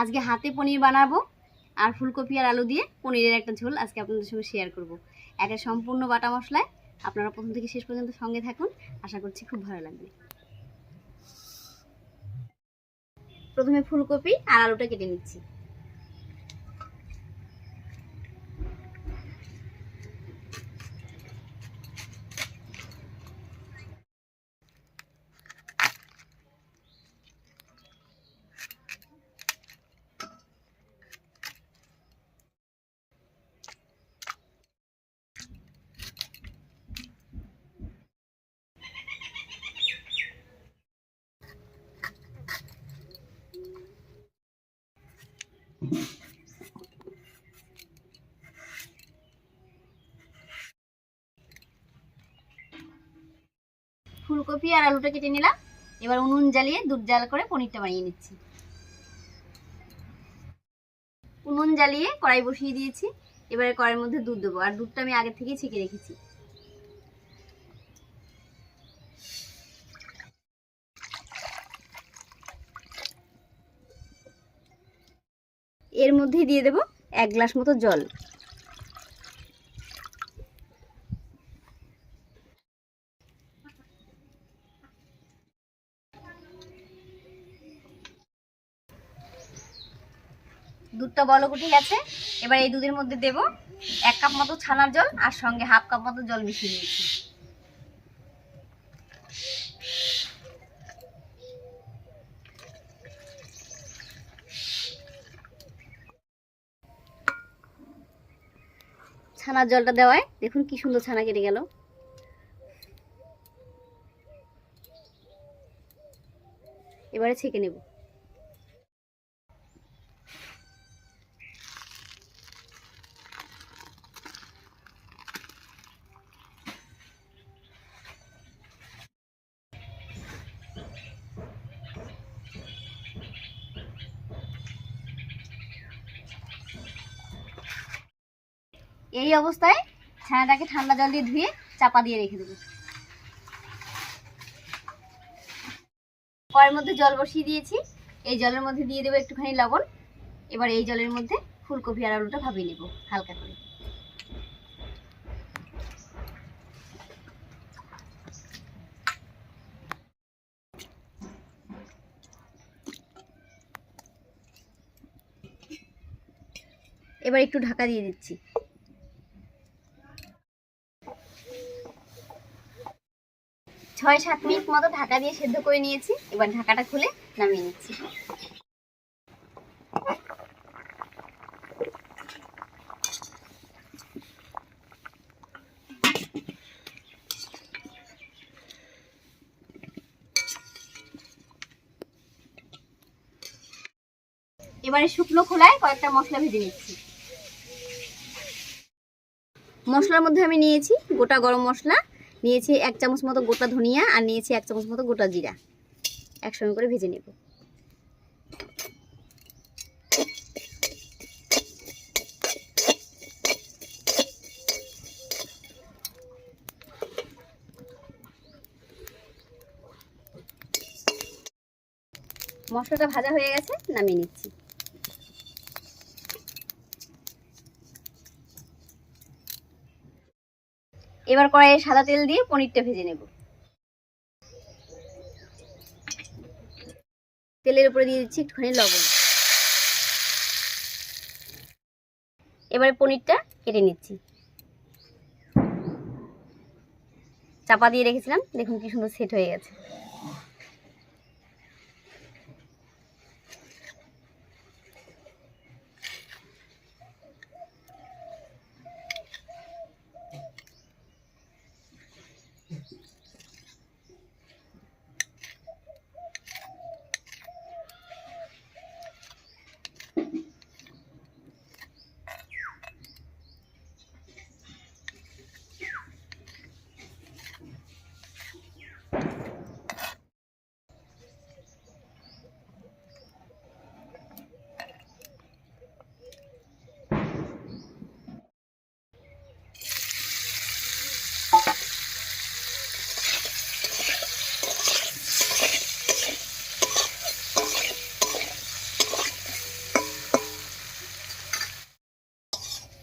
আজকে হাতে পনির বানাবো আর ফুলকপি আর আলু দিয়ে পনিরের একটা ঝোল আজকে আপনাদের সঙ্গে শেয়ার করব। একটা সম্পূর্ণ বাটা মশলায় আপনারা প্রথম থেকে শেষ পর্যন্ত সঙ্গে থাকুন। আশা করছি খুব ভালো লাগবে। প্রথমে ফুলকপি আর আলুটা কেটে নিচ্ছি। ফুলকপি আর আলুটা কেটে নিলাম। এবার উনুন জ্বালিয়ে দুধ জ্বাল করে পনিরটা বানিয়ে নিচ্ছি। উনুন জ্বালিয়ে কড়াই বসিয়ে দিয়েছি। এবারে কড়াইয়ের মধ্যে দুধ দেবো। আর দুধটা আমি আগে থেকেই ছেঁকে রেখেছি। এর মধ্যেই দিয়ে দেবো এক গ্লাস মতো জল। দুধটা বলক উঠে গেছে এবার এই দুধের মধ্যে দেব এক কাপ মতো ছানার জল আর সঙ্গে হাফ কাপ মতো জল মিশিয়ে নিয়েছি। ছানার জলটা দেওয়ায় দেখুন কি সুন্দর ছানা কেটে গেল। এবারে ছেঁকে নেব। এই অবস্থায় ছানাটাকে ঠান্ডা জল দিয়ে ধুয়ে চাপা দিয়ে রেখে দেবো। কড়াইয়ের মধ্যে জল বসিয়ে দিয়েছি। এই জলের মধ্যে দিয়ে দেবো একটুখানি লবণ। এবার এই জলের মধ্যে ফুলকপি আর আলুটা ভাবিয়ে নেব হালকা করে। এবার একটু ঢাকা দিয়ে দিচ্ছি। ছয়, সাত মিনিট মতো ঢাকা দিয়ে সেদ্ধ করে নিয়েছি। এবার ঢাকাটা খুলে নামিয়ে নিচ্ছি। এবারে শুকনো খোলায় কয়েকটা মশলা ভেজে নিচ্ছি। মশলার মধ্যে আমি নিয়েছি গোটা গরম মশলা নিয়েছি এক চামচ মতো গোটা ধনিয়া আর নিয়েছি এক চামচ মতো গোটা জিরা। একসঙ্গে করে ভেজে নেব। মশলাটা ভাজা হয়ে গেছে, নামিয়ে নিচ্ছি। এবার কড়াইয়ে সাদা তেল দিয়ে পনিরটা ভেজে নেব। তেলের উপরে দিয়ে দিচ্ছি একটুখানি লবণ। এবারে পনিরটা কেটে নিচ্ছি। চাপা দিয়ে রেখেছিলাম, দেখুন কি সুন্দর সেট হয়ে গেছে।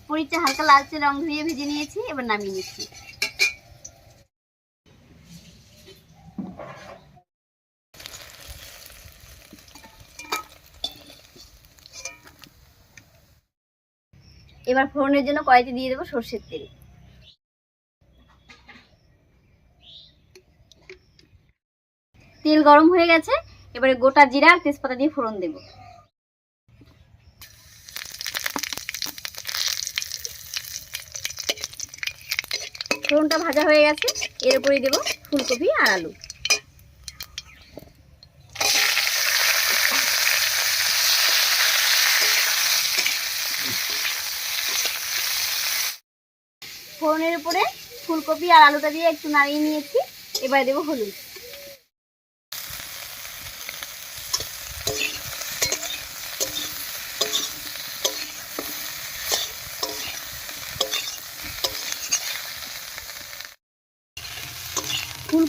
পনিরটা হালকা লালচে রং ধরিয়ে ভেজে নিয়েছি, এবার নামিয়ে নিচ্ছি। এবার ফোড়নের জন্য কড়াইতে দিয়ে দেবো সর্ষের তেল। তেল গরম হয়ে গেছে, এবারে গোটা জিরা আর তেজপাতা দিয়ে ফোড়ন দেব। ফোড়নটা ভাজা হয়ে গেছে। এর উপরে দেবো ফুলকপি আর আলু। ফোড়নের উপরে ফুলকপি আর আলুটা দিয়ে একটু নাড়িয়ে নিয়েছি। এবার দেবো হলুদ।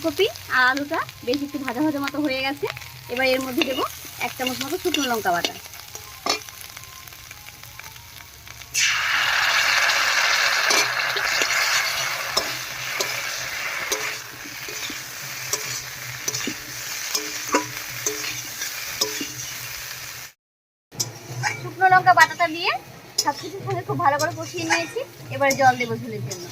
ফুলকপি আর আলুটা বেশ একটু ভাজা ভাজা মতো হয়ে গেছে। এবার এর মধ্যে দেবো এক চামচ মতো শুকনো লঙ্কা বাটা। শুকনো লঙ্কা বাটাটা দিয়ে সব কিছুর সঙ্গে খুব ভালো করে কষিয়ে নিয়েছি। এবার জল দেবো ঝোলের জন্য।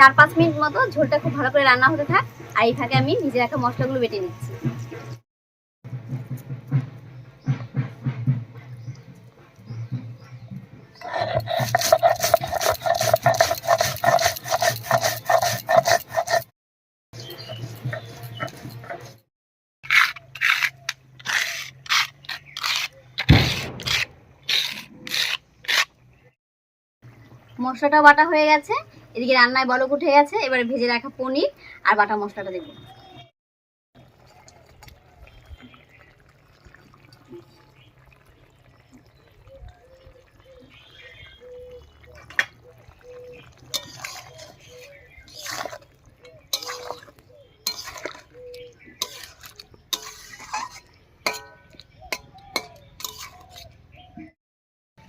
চার পাঁচ মিনিট মতো ঝোলটা খুব ভালো করে রান্না হতে থাক। আর এই ফাঁকে আমি নিজে রাখা মশলাগুলো বেটে নিচ্ছি। মশলাটা বাটা হয়ে গেছে। এদিকে রান্নায় বলক উঠে গেছে, এবারে ভেজে রাখা পনির আর বাটা মশলাটা দেবো।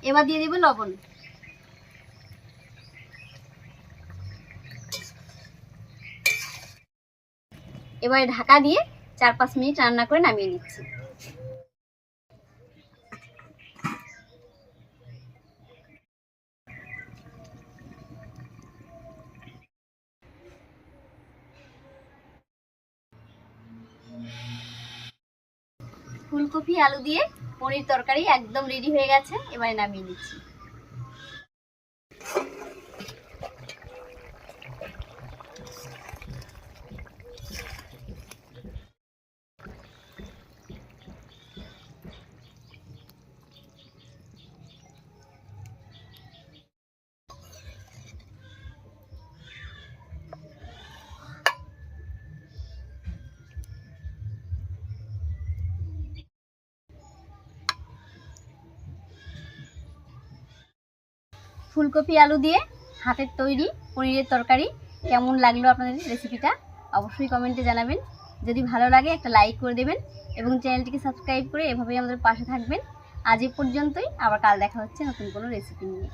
এবার দিয়ে দেবো লবণ। এবারে ঢাকা দিয়ে চার পাঁচ মিনিট রান্না করে নামিয়ে নিচ্ছি। ফুলকপি, আলু দিয়ে পনির তরকারি একদম রেডি হয়ে গেছে, এবারে নামিয়ে নিচ্ছি। ফুলকপি আলু দিয়ে হাতের তৈরি পনিরের তরকারি কেমন লাগল আপনাদের রেসিপিটা অবশ্যই কমেন্টে জানাবেন। যদি ভালো লাগে, একটা লাইক করে দেবেন এবং চ্যানেলটিকে সাবস্ক্রাইব করে এভাবেই আমাদের পাশে থাকবেন। আজ এ পর্যন্তই। আবার কাল দেখা হচ্ছে নতুন কোনো রেসিপি নিয়ে।